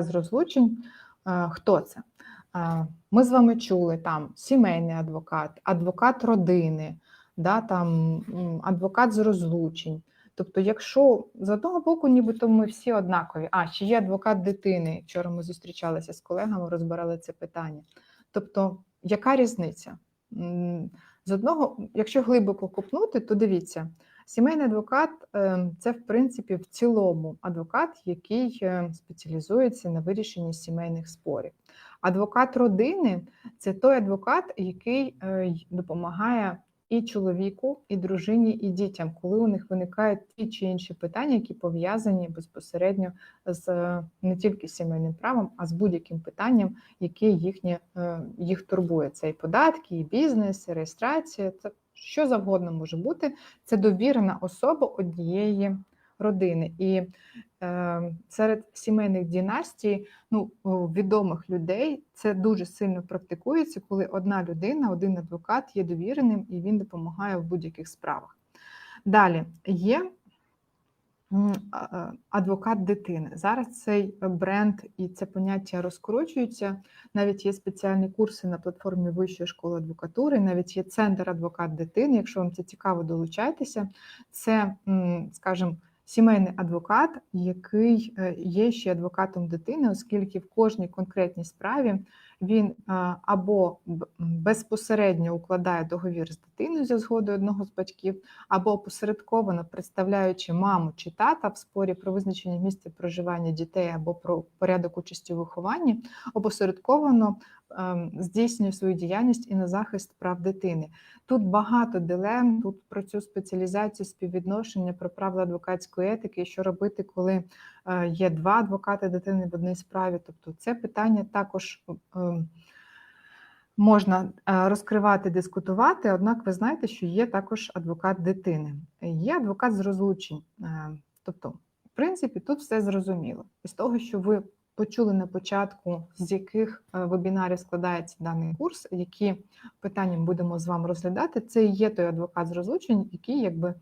з розлучень. Е, Хто це? Е, Ми з вами чули там сімейний адвокат, адвокат родини, да, там, адвокат з розлучень. Тобто, якщо з одного боку, нібито ми всі однакові, а ще є адвокат дитини. Вчора ми зустрічалися з колегами, розбирали це питання. Тобто, яка різниця? З одного, якщо глибоко копнути, то дивіться, сімейний адвокат е, це в принципі в цілому адвокат, який е, спеціалізується на вирішенні сімейних спорів. Адвокат родини це той адвокат, який е, допомагає і чоловіку, і дружині, і дітям, коли у них виникають ті чи інші питання, які пов'язані безпосередньо з е, не тільки сімейним правом, а з будь-яким питанням, яке їхнє, е, їх турбує. Це і податки, і бізнес, і реєстрація, це що завгодно може бути. Це довірена особа однієї родини. І е, серед сімейних династій, ну, відомих людей, це дуже сильно практикується, коли одна людина, один адвокат є довіреним і він допомагає в будь-яких справах. Далі є адвокат дитини. Зараз цей бренд і це поняття розкручується. Навіть є спеціальні курси на платформі Вищої школи адвокатури, навіть є центр адвокат дитини. Якщо вам це цікаво, долучайтеся. Це, скажімо, сімейний адвокат, який е, є ще адвокатом дитини, оскільки в кожній конкретній справі він е, або безпосередньо укладає договір з дитиною за згодою одного з батьків, або опосередковано представляючи маму чи тата в спорі про визначення місця проживання дітей або про порядок участі у вихованні, опосередковано здійснює свою діяльність і на захист прав дитини. Тут багато дилем, тут про цю спеціалізацію, співвідношення, про правила адвокатської етики, що робити, коли е, є два адвокати дитини в одній справі. Тобто це питання також ем, можна е, розкривати, дискутувати, однак ви знаєте, що є також адвокат дитини, є адвокат з розлучень. Е, Тобто, в принципі, тут все зрозуміло. Із того, що ви почули на початку, з яких е, вебінарів складається даний курс, які питання будемо з вами розглядати, це і є той адвокат з розлучень, який якби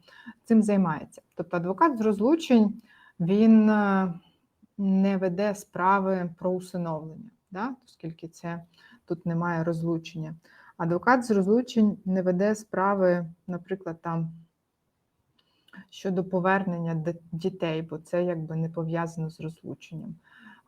цим займається. Тобто адвокат з розлучень він е, не веде справи про усиновлення, да? оскільки це тут немає розлучення. Адвокат з розлучень не веде справи, наприклад, там щодо повернення дітей, бо це якби не пов'язано з розлученням.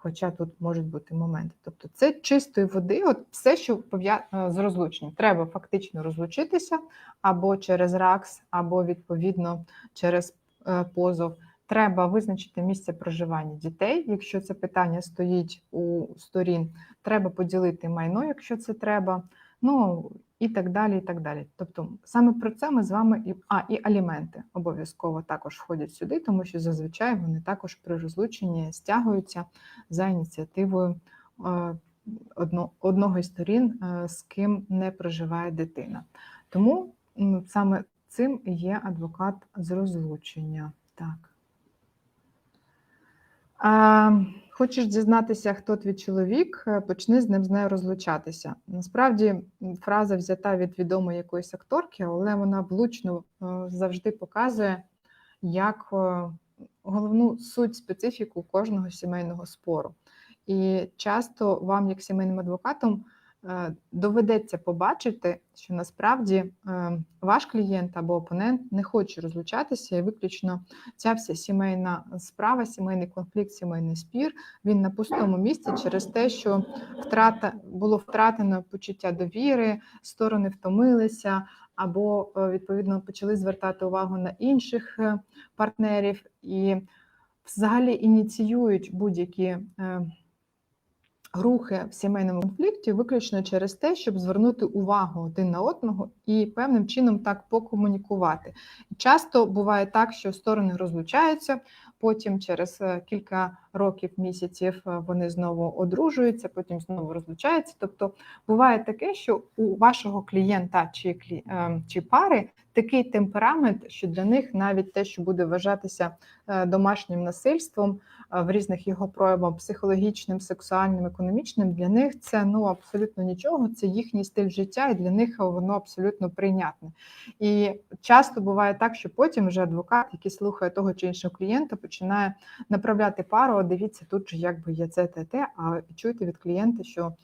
Хоча тут можуть бути моменти. Тобто це чистої води, от все, що пов'язано з розлученням. Треба фактично розлучитися або через РАКС, або відповідно через е, позов. Треба визначити місце проживання дітей, якщо це питання стоїть у сторін. Треба поділити майно, якщо це треба. Ну і так далі. і так далі. Тобто саме про це ми з вами і а, і аліменти обов'язково також входять сюди, тому що зазвичай вони також при розлученні стягуються за ініціативою е, одного із сторін, е, з ким не проживає дитина. Тому саме цим є адвокат з розлучення. Так. Хочеш дізнатися, хто твій чоловік, е, почни з ним з нею розлучатися. Насправді фраза взята від відомої якоїсь акторки, але вона влучно е, завжди показує, як е, головну суть специфіку кожного сімейного спору. І часто вам, як сімейним адвокатом, доведеться побачити, що насправді е, ваш клієнт або опонент не хоче розлучатися, і виключно ця вся сімейна справа, сімейний конфлікт, сімейний спір він на пустому місці через те, що втрата було втратено почуття довіри, сторони втомилися, або е, відповідно почали звертати увагу на інших е, партнерів і взагалі ініціюють будь-які. Рухи в сімейному конфлікті виключно через те, щоб звернути увагу один на одного і певним чином так покомунікувати. Часто буває так, що сторони розлучаються, потім через е, кілька років, місяців е, вони знову одружуються, потім знову розлучаються. Тобто буває таке, що у вашого клієнта чи, клі- е, чи пари такий темперамент, що для них навіть те, що буде вважатися е, домашнім насильством в різних його проявах, психологічним, сексуальним, економічним, для них це ну абсолютно нічого. Це їхній стиль життя, і для них воно абсолютно прийнятне. І часто буває так, що потім вже адвокат, який слухає того чи іншого клієнта, починає направляти пару дивіться, тут же якби є це те, те, а чуєте від клієнта, що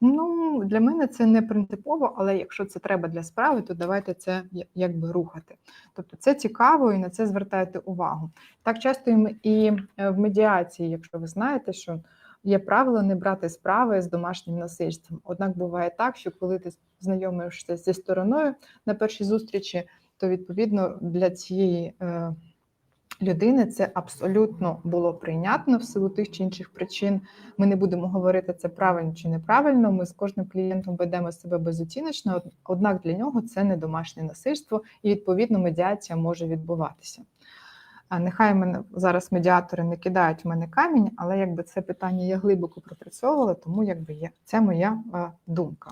ну, для мене це не принципово, але якщо це треба для справи, то давайте це якби рухати. Тобто це цікаво і на це звертайте увагу. Так часто і е, в медіації, якщо ви знаєте, що є правило не брати справи з домашнім насильством. Однак буває так, що коли ти знайомишся зі стороною на першій зустрічі, то відповідно для цієї е, людини це абсолютно було прийнятно в силу тих чи інших причин. Ми не будемо говорити це правильно чи неправильно. Ми з кожним клієнтом ведемо себе безоціночно, однак для нього це не домашнє насильство, і відповідно медіація може відбуватися. А нехай мене зараз медіатори не кидають в мене камінь, але якби це питання я глибоко пропрацьовувала, тому якби є це моя думка.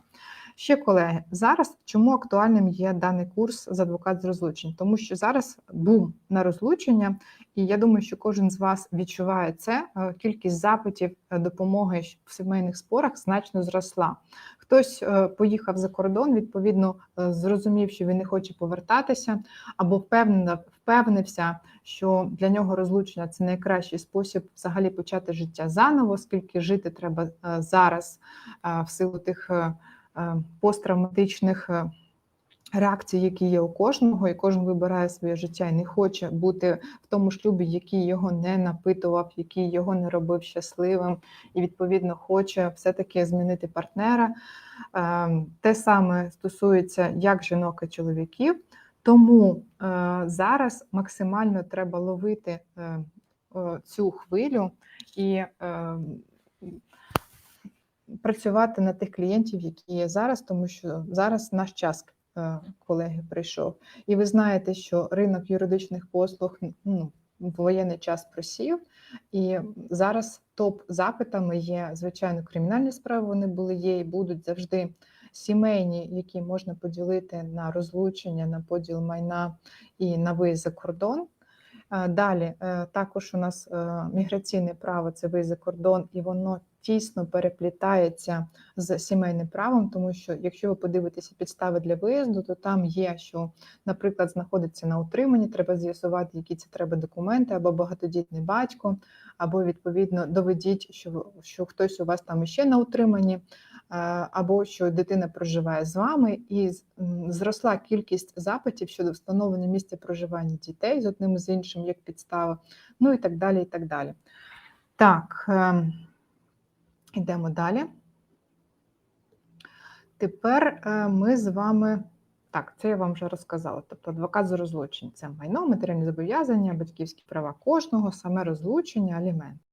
Ще колеги, зараз чому актуальним є даний курс з адвокат з розлучень? Тому що зараз бум на розлучення, і я думаю, що кожен з вас відчуває це. Е, Кількість запитів е, допомоги в сімейних спорах значно зросла. Хтось е, поїхав за кордон, відповідно зрозумів, що він не хоче повертатися, або впевнився, що для нього розлучення це найкращий спосіб взагалі почати життя заново, оскільки жити треба зараз в силу тих посттравматичних е, реакцій, які є у кожного, і кожен вибирає своє життя і не хоче бути в тому шлюбі, який його не напитував, який його не робив щасливим, і відповідно хоче все-таки змінити партнера. Е, Те саме стосується як жінок і чоловіків. Тому е, зараз максимально треба ловити е, е, цю хвилю і е, працювати на тих клієнтів, які є зараз, тому що зараз наш час, е, колеги, прийшов. І ви знаєте, що ринок юридичних послуг ну, в воєнний час просів, і зараз топ запитами є звичайно кримінальні справи. Вони були, є і будуть завжди сімейні, які можна поділити на розлучення, на поділ майна і на виїзд за кордон. Е, Далі е, також у нас е, міграційне право це виїзд за кордон, і воно тісно переплітається з сімейним правом, тому що якщо ви подивитеся підстави для виїзду, то там є, що, наприклад, знаходиться на утриманні, треба з'ясувати, які це треба документи, або багатодітний батько, або відповідно доведіть, що, що хтось у вас там іще на утриманні, або що дитина проживає з вами, і зросла кількість запитів щодо встановлення місця проживання дітей з одним з іншим як підстава, ну і так далі. і так далі. Так, ем, йдемо далі. Тепер е, ми з вами. Так, це я вам вже розказала. Тобто адвокат з розлучень це майно, матеріальні зобов'язання, батьківські права кожного, саме розлучення, аліменти.